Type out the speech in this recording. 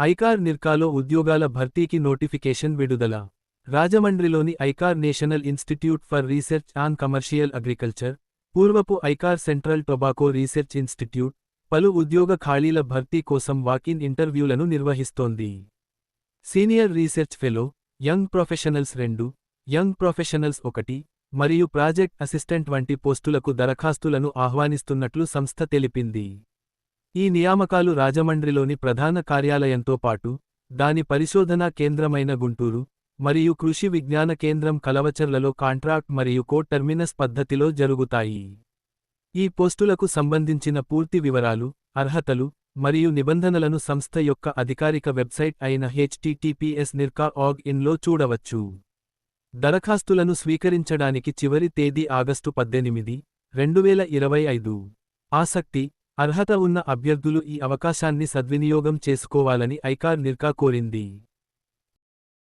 ICAR నిర్కాలో ఉద్యోగాల భర్తీకి notification విడుదల. రాజమండ్రిలోని ICAR national institute for research on commercial agriculture పూర్వపు ICAR central tobacco research institute పలు ఉద్యోగ ఖాళీల భర్తీ కోసం వాకిన్ ఇంటర్వ్యూలను నిర్వహిస్తోంది. Senior research fellow young professionals రెండు యంగ్ ప్రొఫెషనల్స్ ఒకటి మరియు ప్రాజెక్ట్ అసిస్టెంట్ వంటి పోస్టులకు దరఖాస్తులను ఆహ్వానిస్తున్నట్లు సంస్థ తెలిపింది. ఈ నియామకాలు రాజమండ్రిలోని ప్రధాన కార్యాలయంతో పాటు దాని పరిశోధనా కేంద్రమైన గుంటూరు మరియు కృషి విజ్ఞాన కేంద్రం కలవచర్లలో కాంట్రాక్ట్ మరియు కో టర్మినస్ పద్ధతిలో జరుగుతాయి. ఈ పోస్టులకు సంబంధించిన పూర్తి వివరాలు అర్హతలు మరియు నిబంధనలను సంస్థ యొక్క అధికారిక వెబ్సైట్ అయిన హెచ్టిటిపిఎస్ నిర్కా ఆగ్ ఇన్లో చూడవచ్చు. దరఖాస్తులను స్వీకరించడానికి చివరి తేదీ ఆగస్టు పద్దెనిమిది రెండువేల ఇరవై ఐదు. ఆసక్తి అర్హత ఉన్న అభ్యర్థులు ఈ అవకాశాన్ని సద్వినియోగం చేసుకోవాలని ఐకార్ నిర్కా కోరింది.